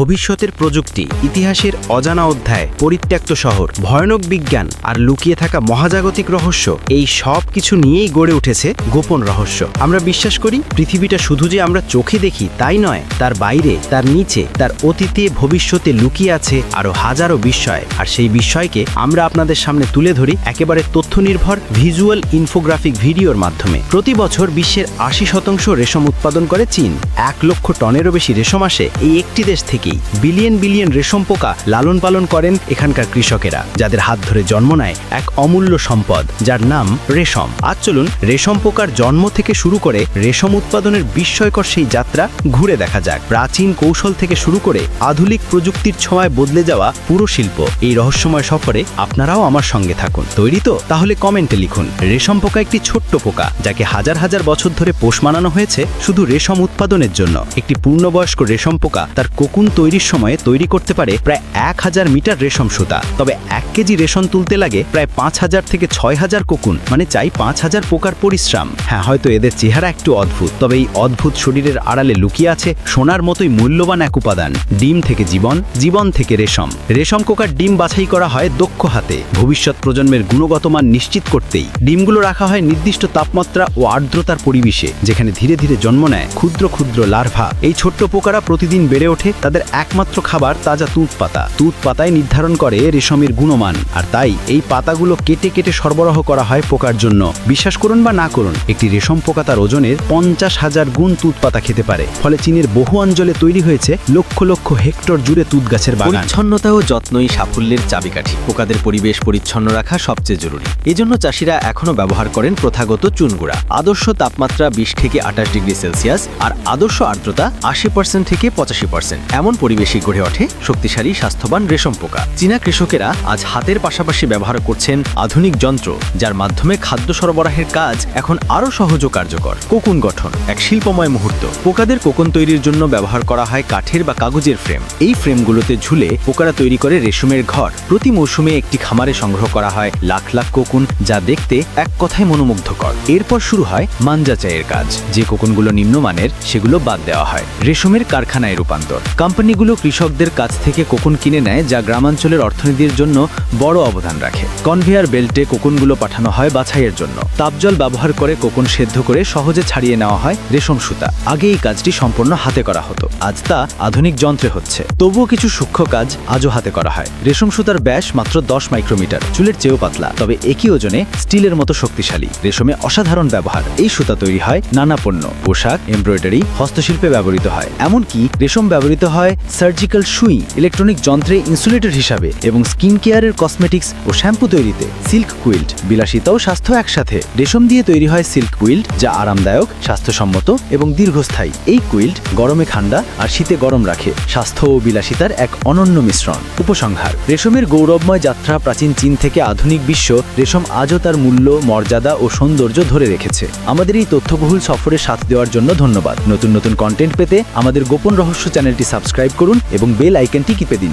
ভবিষ্যতের প্রযুক্তি, ইতিহাসের অজানা অধ্যায়, পরিত্যক্ত শহর, ভয়ানক বিজ্ঞান আর লুকিয়ে থাকা মহাজাগতিক রহস্য, এই সব কিছু নিয়েই গড়ে উঠেছে গোপন রহস্য। আমরা বিশ্বাস করি, পৃথিবীটা শুধু যে আমরা চোখে দেখি তাই নয়, তার বাইরে, তার নিচে, তার অতীতে, ভবিষ্যতে লুকিয়ে আছে আরও হাজারো বিস্ময়। আর সেই বিস্ময়কে আমরা আপনাদের সামনে তুলে ধরি একেবারে তথ্য নির্ভর ভিজুয়াল ইনফোগ্রাফিক ভিডিওর মাধ্যমে। প্রতি বছর বিশ্বের আশি শতাংশ রেশম উৎপাদন করে চীন। এক লক্ষ টনেরও বেশি রেশম আসে এই একটি দেশ থেকেই বিলিয়ন বিলিয়ন রেশম পোকা লালন পালন করেন এখানকার কৃষকেরা, যাদের হাত ধরে জন্ম নেয় এক অমূল্য সম্পদ, যার নাম রেশম। আজ চলুন রেশম পোকার জন্ম থেকে শুরু করে রেশম উৎপাদনের বিস্ময়কর সেই যাত্রা ঘুরে দেখা যাক। প্রাচীন কৌশল থেকে শুরু করে আধুনিক প্রযুক্তির ছোঁয়ায় বদলে যাওয়া পুরো শিল্প। এই রহস্যময় সফরে আপনারাও আমার সঙ্গে থাকুন। তৈরি তো? তাহলে কমেন্টে লিখুন, রেশম পোকা একটি ছোট্ট পোকা, যাকে হাজার হাজার বছর ধরে পোষ মানানো হয়েছে শুধু রেশম উৎপাদনের জন্য। একটি পূর্ণবয়স্ক রেশম পোকা তার কোকুন তৈরির সময়ে তৈরি করতে পারে প্রায় এক হাজার মিটার রেশম সুতা। তবে এক কেজি রেশম তুলতে লাগে প্রায় পাঁচ হাজার থেকে ছয় হাজার কোকুন মানে চাই পাঁচ হাজার পোকার পরিশ্রম। হ্যাঁ হয়তো এদের চেহারা একটু অদ্ভুত, তবে এই অদ্ভুত শরীরের আড়ালে লুকিয়ে আছে সোনার মতোই মূল্যবান এক উপাদান, ডিম থেকে জীবন জীবন থেকে রেশম। রেশম কোকার ডিম বাছাই করা হয় দক্ষ হাতে। ভবিষ্যৎ প্রজন্মের গুণগত মান নিশ্চিত করতেই। ডিমগুলো রাখা হয় নির্দিষ্ট তাপমাত্রা ও আর্দ্রতার পরিবেশে, যেখানে ধীরে ধীরে জন্ম নেয় ক্ষুদ্র ক্ষুদ্র লার্ভা। এই ছোট্ট পোকারা প্রতিদিন বেড়ে ওঠে, তাদের একমাত্র খাবার তাজা তুঁত পাতা। তুঁত পাতায় নির্ধারণ করে রেশমের গুণমান। আর তাই এই পাতাগুলো কেটে কেটে সরবরাহ করা হয় পোকার জন্য। বিশ্বাস করুন বা না করুন, একটি রেশম পোকা তার ওজনের পঞ্চাশ হাজার গুণ তুঁত পাতা খেতে পারে। ফলে চীনের বহু অঞ্চলে তৈরি হয়েছে লক্ষ লক্ষ হেক্টর জুড়ে তুঁত গাছের পরিচ্ছন্নতা ও যত্নই সাফল্যের চাবিকাঠি। পোকাদের পরিবেশ পরিচ্ছন্ন রাখা সবচেয়ে জরুরি। এজন্য চাষিরা এখনও ব্যবহার করেন প্রথাগত চুনগুড়া আদর্শ তাপমাত্রা বিশ থেকে আঠাশ ডিগ্রি সেলসিয়াস আর আদর্শ আর্দ্রতা আশি পার্সেন্ট থেকে পঁচাশি পার্সেন্ট। এমন পরিবেশই গড়ে ওঠে শক্তিশালী, স্বাস্থ্যবান রেশম পোকা। চীনা কৃষকেরা আজ হাতের পাশাপাশি ব্যবহার করছেন আধুনিক যন্ত্র, যার মাধ্যমে খাদ্য সরবরাহের কাজ এখন আরও সহজ ও কার্যকর। কোকুন গঠন, এক শিল্পময় মুহূর্ত। পোকাদের কোকুন তৈরির জন্য ব্যবহার করা হয় কাঠের বা কাগজের ফ্রেম। এই ফ্রেমগুলোতে ঝুলে পোকারা তৈরি করে রেশমের ঘর। প্রতি মৌসুমে একটি খামারে সংগ্রহ করা হয় লাখ লাখ কোকুন, যা দেখতে এক কথায় মনোমুগ্ধকর। এরপর শুরু হয় মানজাচাইয়ের কাজ। যে কোকুনগুলো নিম্নমানের, সেগুলো বাদ দেওয়া হয়। রেশমের কারখানায় রূপান্তর। কোম্পানিগুলো কৃষকদের কাছ থেকে কোকুন কিনে নেয় যা গ্রামাঞ্চলের অর্থনীতির জন্য বড় অবদান রাখে। কনভেয়ার বেল্টে কোকুনগুলো পাঠানো হয় বাছাইয়ের জন্য। তাপজল ব্যবহার করে কোকুন সেদ্ধ করে সহজে ছাড়িয়ে নেওয়া হয় রেশম সুতা। আগে এই কাজটি সম্পূর্ণ হাতে করা হতো। আজ তা আধুনিক যন্ত্রে হচ্ছে। তবুও কিছু সূক্ষ্ম কাজ আজও হাতে করা হয়। রেশম সুতার ব্যাস মাত্র দশ মাইক্রোমিটার। চুলের চেয়েও পাতলা। তবে একই ওজনে স্টিলের মতো শক্তিশালী। রেশমে অসাধারণ ব্যবহার। এই সুতা তৈরি হয় নানা পণ্য। পোশাক, এমব্রয়ডারি, হস্তশিল্পে ব্যবহৃত হয়। এমনকি রেশম ব্যবহৃত হয় সার্জিক্যাল সুই, ইলেকট্রনিক যন্ত্রে ইনসুলেটর হিসাবে এবং স্কিন কেয়ারের কসমেটিক্স ও শ্যাম্পু তৈরিতে। সিল্ক কুইল্ট বিলাসিতা ও স্বাস্থ্য একসাথে। রেশম দিয়ে তৈরি হয় সিল্ক কুইল্ট যা আরামদায়ক, স্বাস্থ্যসম্মত এবং দীর্ঘস্থায়ী। এই কুইল্ট গরমে ঠান্ডা আর শীতে গরম রাখে। স্বাস্থ্য ও বিলাসিতার এক অনন্য মিশ্রণ। উপসংহার, রেশমের গৌরবময় যাত্রা প্রাচীন চীন থেকে আধুনিক বিশ্ব, রেশম আজও তার মূল্য, মর্যাদা ও সৌন্দর্য ধরে রেখেছে। আমাদের এই তথ্যবহুল সফরে সাথ দেওয়ার জন্য ধন্যবাদ। নতুন নতুন কন্টেন্ট পেতে আমাদের গোপন রহস্য চ্যানেলটি সাবস্ক্রাইব করুন এবং বেল আইকনটি টিপে দিন।